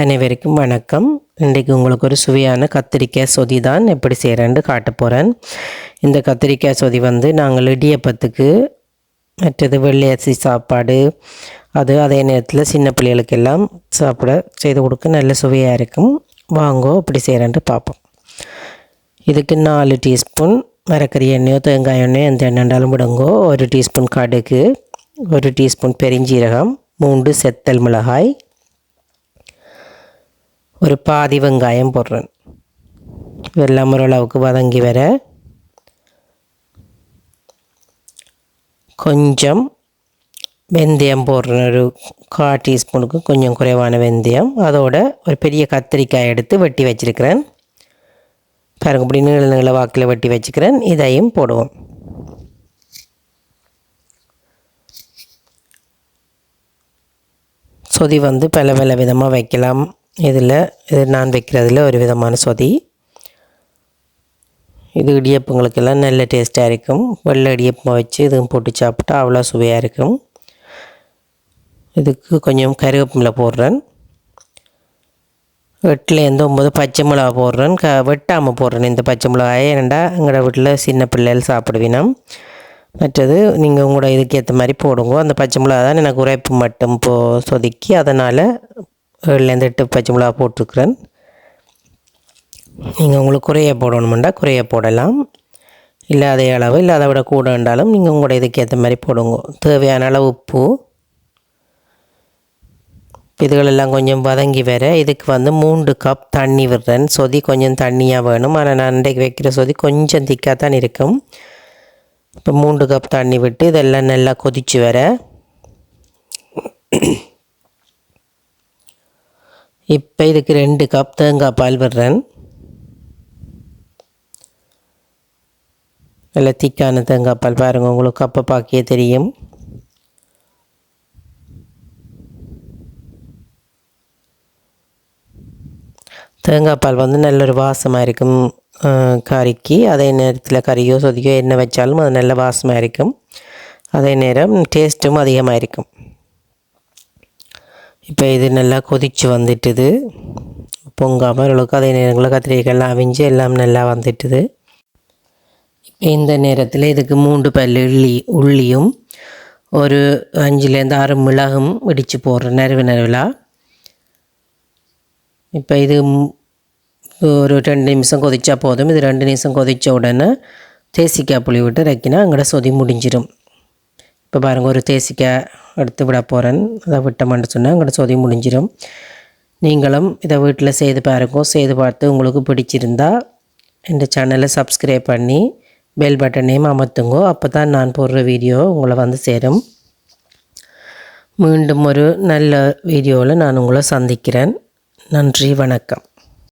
அனைவருக்கும் வணக்கம். இன்றைக்கு உங்களுக்கு ஒரு சுவையான கத்திரிக்காய் சொதி தான் எப்படி செய்கிறேன்னு காட்ட போகிறேன் இந்த கத்திரிக்காய் சொதி வந்து நாங்கள் இடியப்பத்துக்கு மற்றது வெள்ளை அரிசி சாப்பாடு அது அதே நேரத்தில் சின்ன பிள்ளைகளுக்கெல்லாம் சாப்பிட செய்து கொடுக்க நல்ல சுவையாக இருக்கும். வாங்கோ இப்படி செய்கிறேன்ட்டு பார்ப்போம். இதுக்கு நாலு டீஸ்பூன் மரக்கறி எண்ணெயோ தேங்காய் எண்ணெயோ எந்த எண்ணெண்டாலும் விடுங்கோ. ஒரு டீஸ்பூன் கடுகு ஒரு டீஸ்பூன் பெருஞ்சீரகம் மூன்று செத்தல் மிளகாய் ஒரு பாதி வெங்காயம் போடுறேன். வெள்ளம் ஓரளவுக்கு வதங்கி வர கொஞ்சம் வெந்தயம் போடுறேன். ஒரு கால் டீஸ்பூனுக்கு கொஞ்சம் குறைவான வெந்தயம். அதோட ஒரு பெரிய கத்திரிக்காய் எடுத்து வெட்டி வச்சிருக்கிறேன். பாருங்க இப்படி நீள நீள வாக்கில் வெட்டி வச்சுக்கிறேன் இதையும் போடுவோம். சொதி வந்து பல பல விதமாக வைக்கலாம். இதில் இது நான் வைக்கிறதுல ஒரு விதமான சொதி. இது இடியப்பங்களுக்கெல்லாம் நல்ல டேஸ்ட்டாக இருக்கும். வெள்ளை இடியப்பம் வச்சு இதுவும் போட்டு சாப்பிட்டா அவ்வளோ சுவையாக இருக்கும். இதுக்கு கொஞ்சம் கருவேப்பிலை போடுறேன். எந்த ஒம்பது பச்சை மிளகா போடுறேன். க வெட்டாமல் போடுறேன் இந்த பச்சை மிளகாயை. ஏனண்டா எங்களோட வீட்டில் சின்ன பிள்ளைகள் சாப்பிடுவினோம். மற்றது நீங்கள் உங்களோட இதுக்கு ஏற்ற மாதிரி போடுங்க. அந்த பச்சை மிளகா தான் எனக்கு உரைப்பு மட்டும் போ சொதுக்கி. அதனால் ஏழுலேருந்து எட்டு பச்சை மிளகா போட்டிருக்கிறேன். நீங்கள் உங்களுக்கு குறைய போடணுமெண்டா குறைய போடலாம். இல்லை அதே அளவு இல்லை அதை விட கூட இருந்தாலும் நீங்கள் உங்களோட இதுக்கு ஏற்ற மாதிரி போடுங்க. தேவையான அளவு உப்பு. இதுகளெல்லாம் கொஞ்சம் வதங்கி வர இதுக்கு வந்து மூன்று கப் தண்ணி விடுறேன். சொதி கொஞ்சம் தண்ணியாக வேணும். ஆனால் நான் அன்றைக்கு வைக்கிற சொதி கொஞ்சம் திக்காக தான் இருக்கும். இப்போ மூன்று கப் தண்ணி விட்டு இதெல்லாம் நல்லா கொதிச்சு வர இப்போ இதுக்கு ரெண்டு கப் தேங்காய் பால் விடுறேன். நல்ல திக்கான தேங்காய் பால் பாருங்கள் உங்களுக்கு கப்பை பார்க்கே தெரியும். தேங்காய் பால் வந்து நல்ல ஒரு வாசமாக இருக்கும் கறிக்கு. அதே நேரத்தில் கறியோ சொதியோ என்ன வச்சாலும் அது நல்ல வாசமாக இருக்கும். அதே நேரம் டேஸ்ட்டும் அதிகமாக இருக்கும். இப்போ இது நல்லா கொதித்து வந்துட்டுது. பொங்காமல் ஓரளவுக்கு அதே நேரங்களில் கத்திரிக்காயெல்லாம் அவிஞ்சு எல்லாம் நல்லா வந்துட்டுது. இப்போ இந்த நேரத்தில் இதுக்கு மூன்று பல் உள்ளி உள்ளியும் ஒரு அஞ்சுலேருந்து ஆறு மிளகும் இடித்து போடுறேன் நறுவு நறுவலாக இப்போ இது ஒரு ரெண்டு நிமிஷம் கொதித்தா போதும். இது ரெண்டு நிமிஷம் கொதித்த உடனே தேசிக்காய் புளி விட்டு இறக்கினா அங்கட சொதி முடிஞ்சிடும் இப்போ பாருங்கள் ஒரு தேசிக்காய் எடுத்து விட போகிறேன் அதை விட்டோம்னு சொன்னால் அங்கட சொதி முடிஞ்சிடும் நீங்களும் இதை வீட்டில் செய்து பாருங்க. செய்து பார்த்து உங்களுக்கு பிடிச்சிருந்தா இந்த சேனலை சப்ஸ்கிரைப் பண்ணி பெல் பட்டனையும் அமர்த்துங்கோ. அப்போ தான் நான் போடுற வீடியோ உங்களை வந்து சேரும். மீண்டும் ஒரு நல்ல வீடியோவில் நான் உங்களை சந்திக்கிறேன். நன்றி வணக்கம்.